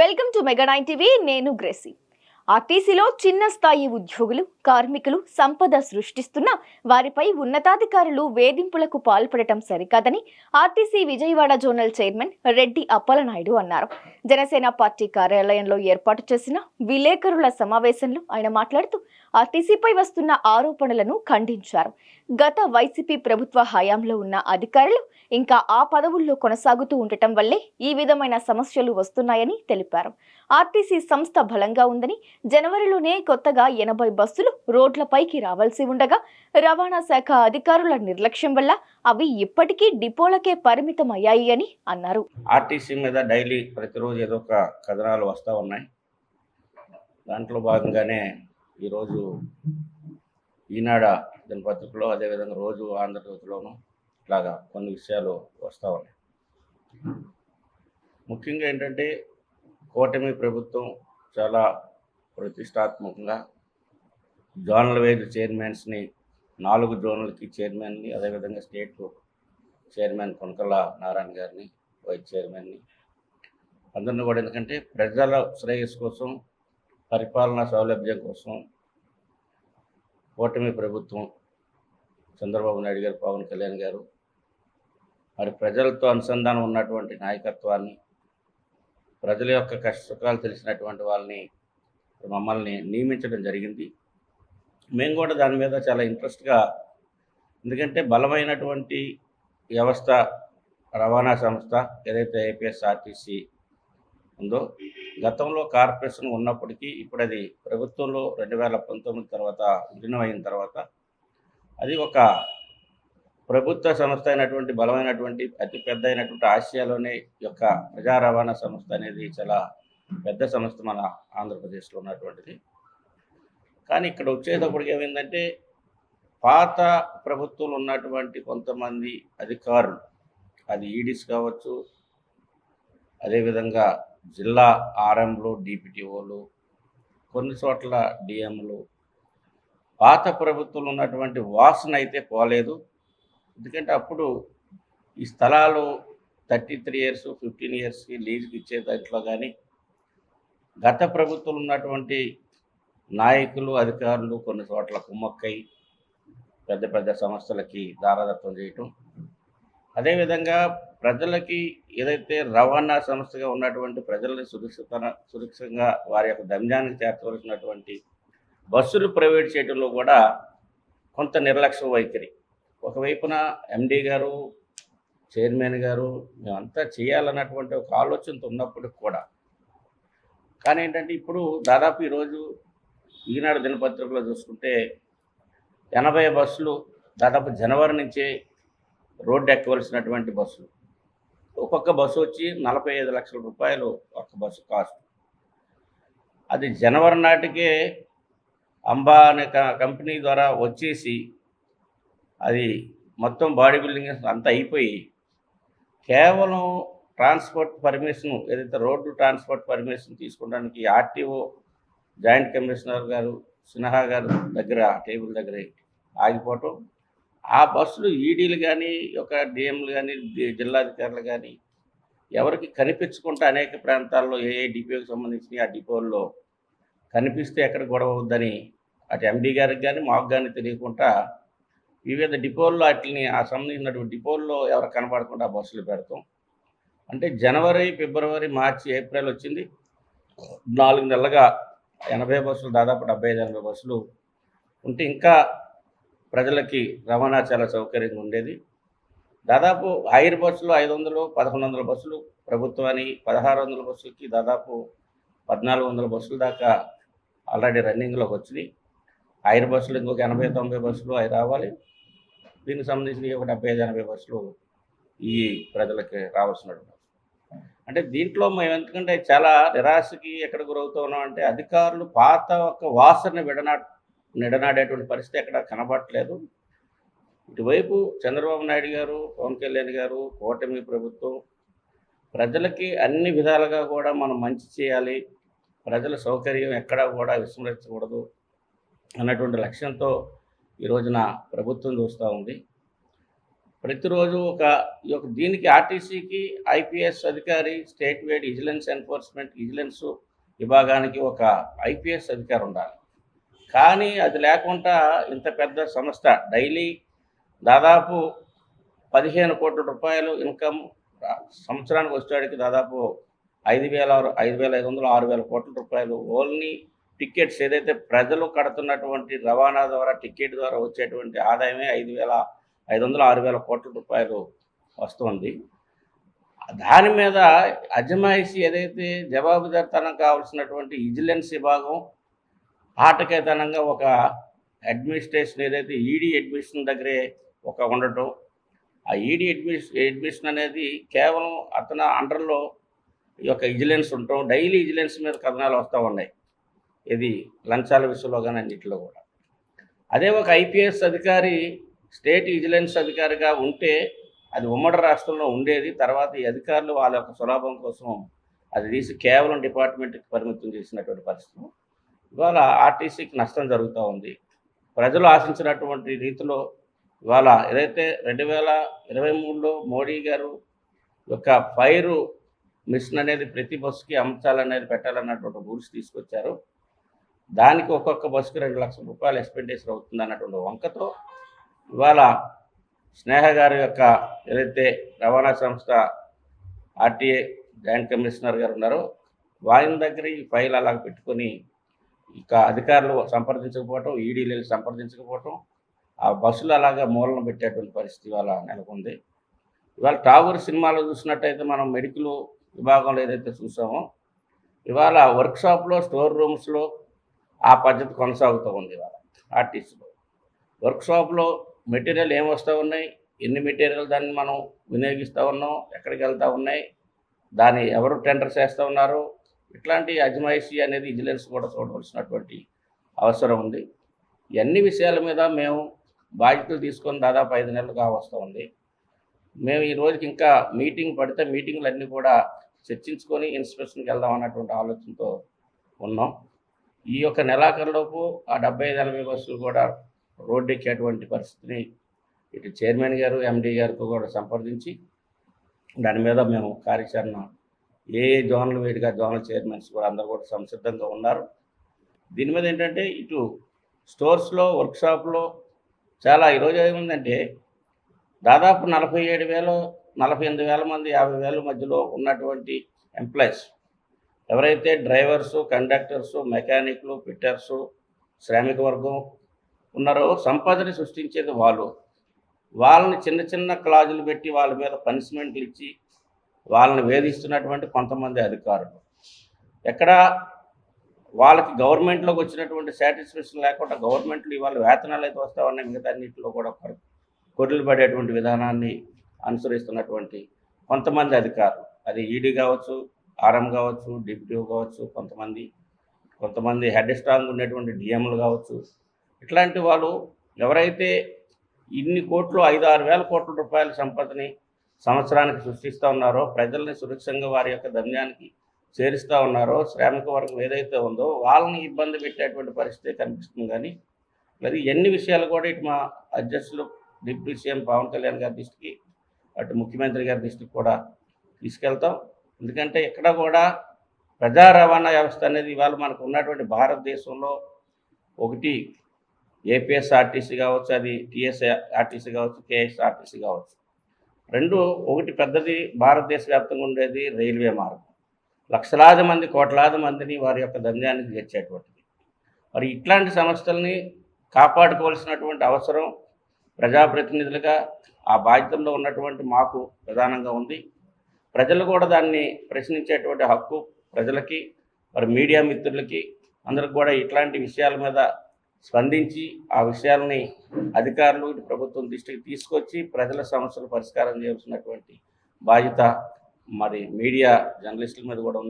Welcome to mega nine TV నేను గ్రేసి. ఆర్టీసీలో చిన్న స్థాయి ఉద్యోగులు కార్మికులు సంపద సృష్టిస్తున్న వారిపై ఉన్నతాధికారులు వేధింపులకు పాల్పడటం సరికాదని RTC Vijayawada zonal chairman Reddy Appalanaidu అన్నారు. జనసేన పార్టీ కార్యాలయంలో ఏర్పాటు చేసిన విలేకరుల సమావేశంలో ఆయన మాట్లాడుతూ ఆర్టీసీపై వస్తున్న ఆరోపణలను ఖండించారు. గత వైసీపీ ప్రభుత్వ హయాంలో ఉన్న అధికారులు ఇంకా ఆ పదవుల్లో కొనసాగుతూ ఉండటం వల్లే ఈ విధమైన సమస్యలు వస్తున్నాయని తెలిపారు. ఆర్టీసీ సంస్థ బలంగా ఉందని జనవరిలోనే కొత్తగా ఎనభై బస్సులు రోడ్లపైకి రావాల్సి ఉండగా రవాణా శాఖ అధికారుల నిర్లక్ష్యం వల్ల అవి ఇప్పటికీ డిపోలకే పరిమితం అయ్యాయి అని అన్నారు. ఆర్టీసీ మీద డైలీ ప్రతిరోజు ఏదో ఒక కథనాలు వస్తూ ఉన్నాయి. దాంట్లో భాగంగానే ఈరోజు ఈనాడ దినపత్రికలో అదేవిధంగా రోజు ఆంధ్రజ్యోతిలోను ఇట్లాగా కొన్ని విషయాలు వస్తూ ఉన్నాయి. ముఖ్యంగా ఏంటంటే కూటమి ప్రభుత్వం చాలా ప్రతిష్టాత్మకంగా జోనల్ వైజ్ చైర్మన్స్ని నాలుగు జోన్లకి చైర్మన్ని అదేవిధంగా స్టేట్ చైర్మన్ కొనకల నారాయణ గారిని వైస్ చైర్మన్ని. అందరిని కూడా ఎందుకంటే ప్రజల శ్రేయస్సు కోసం పరిపాలనా సౌలభ్యం కోసం కూటమి ప్రభుత్వం చంద్రబాబు నాయుడు గారు పవన్ కళ్యాణ్ గారు మరి ప్రజలతో అనుసంధానం ఉన్నటువంటి నాయకత్వాన్ని ప్రజల యొక్క కష్ట సుఖాలు తెలిసినటువంటి వాళ్ళని మమ్మల్ని నియమించడం జరిగింది. మేము కూడా దాని మీద చాలా ఇంట్రెస్ట్గా ఎందుకంటే బలమైనటువంటి వ్యవస్థ రవాణా సంస్థ ఏదైతే ఏపీఎస్ఆర్టీసీ ఉందో గతంలో కార్పొరేషన్ ఉన్నప్పటికీ ఇప్పుడు అది ప్రభుత్వంలో రెండు వేల పంతొమ్మిది తర్వాత విలీనం అయిన తర్వాత అది ఒక ప్రభుత్వ సంస్థ అయినటువంటి బలమైనటువంటి అతి పెద్ద అయినటువంటి ఆసియాలోనే యొక్క ప్రజా రవాణా సంస్థ అనేది చాలా పెద్ద సంస్థ మన ఆంధ్రప్రదేశ్లో ఉన్నటువంటిది. కానీ ఇక్కడ వచ్చేటప్పటికి ఏమైందంటే పాత ప్రభుత్వంలో ఉన్నటువంటి కొంతమంది అధికారులు అది ఈడీస్ కావచ్చు అదేవిధంగా జిల్లా ఆర్ఎంలు డిపిటిఓలు కొన్ని చోట్ల డిఎంలు పాత ప్రభుత్వంలో ఉన్నటువంటి వాసన అయితే పోలేదు. ఎందుకంటే అప్పుడు ఈ స్థలాలు థర్టీ త్రీ ఇయర్స్ ఫిఫ్టీన్ ఇయర్స్కి లీజుకి ఇచ్చే దాంట్లో కానీ గత ప్రభుత్వంలో ఉన్నటువంటి నాయకులు అధికారులు కొన్ని చోట్ల కుమ్మక్కై పెద్ద పెద్ద సంస్థలకి దారాదత్వం చేయటం. అదేవిధంగా ప్రజలకి ఏదైతే రవాణా సంస్థగా ఉన్నటువంటి ప్రజల్ని సురక్షిత సురక్షితంగా వారి యొక్క గమ్యానికి చేర్చవలసినటువంటి బస్సులు ప్రైవేట్ చేయడంలో కూడా కొంత నిర్లక్ష్య వైఖరి. ఒకవైపున ఎండీ గారు చైర్మన్ గారు మేమంతా చేయాలన్నటువంటి ఒక ఆలోచనతో ఉన్నప్పటికి కూడా. కానీ ఏంటంటే ఇప్పుడు దాదాపు ఈరోజు ఈనాడు దినపత్రికలో చూసుకుంటే ఎనభై బస్సులు దాదాపు జనవరి నుంచే రోడ్డు ఎక్కవలసినటువంటి బస్సులు. ఒక్కొక్క బస్సు వచ్చి నలభై ఐదు లక్షల రూపాయలు ఒక్క బస్సు కాస్ట్. అది జనవరి నాటికే అంబా అనే కంపెనీ ద్వారా వచ్చేసి అది మొత్తం బాడీ బిల్డింగ్ అంతా అయిపోయి కేవలం ట్రాన్స్పోర్ట్ పర్మిషన్ ఏదైతే రోడ్డు ట్రాన్స్పోర్ట్ పర్మిషన్ తీసుకోవడానికి ఆర్టీఓ జాయింట్ కమిషనర్ గారు సిన్హా గారు దగ్గర టేబుల్ దగ్గర ఆగిపోవటం. ఆ బస్సులు ఈడీలు కానీ ఒక డిఎంలు కానీ జిల్లాధికారులు కానీ ఎవరికి కనిపించకుండా అనేక ప్రాంతాల్లో ఏ ఏ డిపోకి సంబంధించిన ఆ డిపోల్లో కనిపిస్తే ఎక్కడ గొడవ అవుద్దని అటు ఎండీ గారికి కానీ మాకు కానీ తెలియకుండా వివిధ డిపోల్లో వాటిని ఆ సంబంధించినటువంటి డిపోల్లో ఎవరు కనపడకుండా ఆ బస్సులు పెడతాం. అంటే జనవరి ఫిబ్రవరి మార్చి ఏప్రిల్ వచ్చింది. నాలుగు నెలలుగా ఎనభై బస్సులు దాదాపు డెబ్బై ఐదు ఎనభై బస్సులు ఉంటే ఇంకా ప్రజలకి రవాణా చాలా సౌకర్యంగా ఉండేది. దాదాపు హైర్ బస్సులు ఐదు వందలు పదకొండు వందల బస్సులు ప్రభుత్వానికి పదహారు వందల బస్సులకి దాదాపు పద్నాలుగు వందల బస్సుల దాకా ఆల్రెడీ రన్నింగ్లోకి వచ్చినాయి. హైర్ బస్సులు ఇంకొక ఎనభై తొంభై బస్సులు అవి రావాలి. దీనికి సంబంధించిన ఒక డెబ్బై ఐదు ఎనభై బస్సులు ఈ ప్రజలకి రావాల్సినటువంటి అంటే దీంట్లో మేము ఎందుకంటే చాలా నిరాశకి ఎక్కడ గురవుతున్నాం అంటే అధికారులు పాత ఒక వాసన విడనా నిడనాడేటువంటి పరిస్థితి ఎక్కడ కనబడట్లేదు. ఇటువైపు చంద్రబాబు నాయుడు గారు పవన్ కళ్యాణ్ గారు కూటమి ప్రభుత్వం ప్రజలకి అన్ని విధాలుగా కూడా మనం మంచి చేయాలి. ప్రజల సౌకర్యం ఎక్కడా కూడా విస్మరించకూడదు అన్నటువంటి లక్ష్యంతో ఈ రోజున ప్రభుత్వం చూస్తూ ఉంది. ప్రతిరోజు ఒక ఈ యొక్క దీనికి ఆర్టీసీకి ఐపీఎస్ అధికారి state wide vigilance enforcement vigilance విభాగానికి ఒక ఐపీఎస్ అధికారి ఉండాలి. కానీ అది లేకుండా ఇంత పెద్ద సంస్థ డైలీ దాదాపు పదిహేను కోట్ల రూపాయలు ఇన్కమ్ సంవత్సరానికి వచ్చేవాడికి దాదాపు ఐదు వేల ఐదు వేల ఐదు వందలు ఆరు వేల కోట్ల రూపాయలు. ఓన్లీ టికెట్స్ ఏదైతే ప్రజలు కడుతున్నటువంటి రవాణా ద్వారా టికెట్ ద్వారా వచ్చేటువంటి ఆదాయమే ఐదు వేల ఐదు వందలు ఆరు వేల కోట్ల రూపాయలు వస్తుంది. దాని మీద అజమాయిషి ఏదైతే జవాబుదారితనం కావాల్సినటువంటి విజిలెన్స్ విభాగం ఆటకేతనంగా ఒక అడ్మినిస్ట్రేషన్ ఏదైతే ఈడీ అడ్మిషన్ దగ్గరే ఒక ఉండటం ఆ ఈడీ అడ్మిస్ అడ్మిషన్ అనేది కేవలం అతని అండర్లో ఈ యొక్క విజిలెన్స్ ఉండటం డైలీ విజిలెన్స్ మీద కథనాలు వస్తూ ఉన్నాయి. ఇది లంచాల విషయంలో కానీ అన్నింటిలో కూడా. అదే ఒక ఐపీఎస్ అధికారి స్టేట్ విజిలెన్స్ అధికారిగా ఉంటే అది ఉమ్మడి రాష్ట్రంలో ఉండేది. తర్వాత ఈ అధికారులు వాళ్ళ యొక్క సులభం కోసం అది తీసి కేవలం డిపార్ట్మెంట్కి పరిమితం చేసినటువంటి పరిస్థితి. ఇవాళ ఆర్టీసీకి నష్టం జరుగుతూ ఉంది. ప్రజలు ఆశించినటువంటి రీతిలో ఇవాళ ఏదైతే రెండు వేల ఇరవై మూడులో మోడీ గారు యొక్క ఫైరు మిషన్ అనేది ప్రతి బస్సుకి అమర్చాలనేది పెట్టాలన్నటువంటి రూల్స్ తీసుకొచ్చారు. దానికి ఒక్కొక్క బస్సుకి రెండు లక్షల రూపాయలు ఎక్స్పెండిచర్ అవుతుంది అన్నటువంటి వంకతో ఇవాళ స్నేహ గారి యొక్క ఏదైతే రవాణా సంస్థ ఆర్టీఏ జాయింట్ కమిషనర్ గారు ఉన్నారో వారిని దగ్గర ఈ ఫైల్ అలా పెట్టుకొని ఇక అధికారులు సంప్రదించకపోవటం ఈడీలు సంప్రదించకపోవటం ఆ బస్సులు అలాగా మూలన పెట్టేటువంటి పరిస్థితి ఇవాళ నెలకొంది. ఇవాళ టాగూర్ సినిమాలో చూసినట్టయితే మనం మెడికల్ విభాగంలో ఏదైతే చూసామో ఇవాళ వర్క్షాప్లో స్టోర్ రూమ్స్లో ఆ పద్ధతి కొనసాగుతూ ఉంది ఇవాళ ఆర్టీసీలో. వర్క్షాప్లో మెటీరియల్ ఏం వస్తూ ఉన్నాయి? ఎన్ని మెటీరియల్ దాన్ని మనం వినియోగిస్తూ ఉన్నాం? ఎక్కడికి వెళ్తూ ఉన్నాయి? దాన్ని ఎవరు టెండర్స్ వేస్తూ ఉన్నారు? ఇట్లాంటి అజమాయిషీ అనేది విజిలెన్స్ కూడా చూడవలసినటువంటి అవసరం ఉంది. ఎన్ని విషయాల మీద మేము బాధ్యతలు తీసుకొని దాదాపు ఐదు నెలలుగా వస్తూ ఉంది. మేము ఈ రోజుకి ఇంకా మీటింగ్ పడితే మీటింగ్లు అన్నీ కూడా చర్చించుకొని ఇన్స్పెక్షన్కి వెళ్దాం అన్నటువంటి ఆలోచనతో ఉన్నాం. ఈ యొక్క నెలాఖరులోపు ఆ డెబ్బై ఐదు ఎనభై బస్సులు కూడా రోడ్డెక్కేటువంటి పరిస్థితిని ఇటు చైర్మన్ గారు ఎండీ గారితో కూడా సంప్రదించి దాని మీద మేము కార్యాచరణ ఏ ఏ జోన్లు వేడిగా జోనల్ చైర్మన్స్ కూడా అందరూ కూడా సంసిద్ధంగా ఉన్నారు. దీని మీద ఏంటంటే ఇటు స్టోర్స్లో వర్క్షాప్లో చాలా ఈరోజు ఏముందంటే దాదాపు నలభై ఏడు వేలు నలభై ఎనిమిది వేల మంది యాభై వేల మధ్యలో ఉన్నటువంటి ఎంప్లాయీస్. ఎవరైతే డ్రైవర్సు కండక్టర్సు మెకానిక్లు ఫిట్టర్సు శ్రామిక వర్గం ఉన్నారో సంపదని సృష్టించేది వాళ్ళు. వాళ్ళని చిన్న చిన్న క్లాజులు పెట్టి వాళ్ళ మీద పనిష్మెంట్లు ఇచ్చి వాళ్ళని వేధిస్తున్నటువంటి కొంతమంది అధికారులు. ఎక్కడ వాళ్ళకి గవర్నమెంట్లోకి వచ్చినటువంటి సాటిస్ఫాక్షన్ లేకుండా గవర్నమెంట్లు ఇవాళ వేతనాలు అయితే వస్తా ఉన్నాయి మిగతా అన్నింటిలో కూడా కొర్రెలు పడేటువంటి విధానాన్ని అనుసరిస్తున్నటువంటి కొంతమంది అధికారులు. అది ఈడీ కావచ్చు ఆర్ఎం కావచ్చు డిప్యూటీ కావచ్చు కొంతమంది కొంతమంది హెడ్ స్ట్రాంగ్ ఉండేటువంటి డిఎంలు కావచ్చు ఇట్లాంటి వాళ్ళు ఎవరైతే ఇన్ని కోట్లు ఐదు ఆరు వేల కోట్ల రూపాయల సంపదని సంవత్సరానికి సృష్టిస్తూ ఉన్నారో ప్రజల్ని సురక్షంగా వారి యొక్క ధన్యానికి చేరుస్తూ ఉన్నారో శ్రామిక వర్గం ఏదైతే ఉందో వాళ్ళని ఇబ్బంది పెట్టేటువంటి పరిస్థితి కనిపిస్తుంది. కానీ మరి ఎన్ని విషయాలు కూడా ఇటు మా అధ్యక్షులు డిప్యూటీ సీఎం పవన్ కళ్యాణ్ గారి దృష్టికి అటు ముఖ్యమంత్రి గారి దృష్టికి కూడా తీసుకెళ్తాం. ఎందుకంటే ఇక్కడ కూడా ప్రజా రవాణా వ్యవస్థ అనేది ఇవాళ మనకు ఉన్నటువంటి భారతదేశంలో ఒకటి ఏపీఎస్ఆర్టీసీ కావచ్చు అది టీఎస్ఆర్టీసీ కావచ్చు కేఎస్ఆర్టీసీ కావచ్చు. రెండు ఒకటి పెద్దది భారతదేశ వ్యాప్తంగా ఉండేది రైల్వే మార్గం. లక్షలాది మంది కోట్లాది మందిని వారి యొక్క దంద్యానికి తెచ్చేటువంటిది. మరి ఇట్లాంటి సంస్థల్ని కాపాడుకోవాల్సినటువంటి అవసరం ప్రజాప్రతినిధులుగా ఆ బాధ్యతలో ఉన్నటువంటి మాకు ప్రధానంగా ఉంది. ప్రజలు కూడా దాన్ని ప్రశ్నించేటువంటి హక్కు ప్రజలకి మరి మీడియా మిత్రులకి అందరికి కూడా ఇట్లాంటి విషయాల మీద స్పందించి ఆ విషయాలని అధికారులు ఇటు ప్రభుత్వం దృష్టికి తీసుకొచ్చి ప్రజల సమస్యలు పరిష్కారం చేయాల్సినటువంటి బాధ్యత మరి మీడియా జర్నలిస్టుల మీద కూడా ఉంది?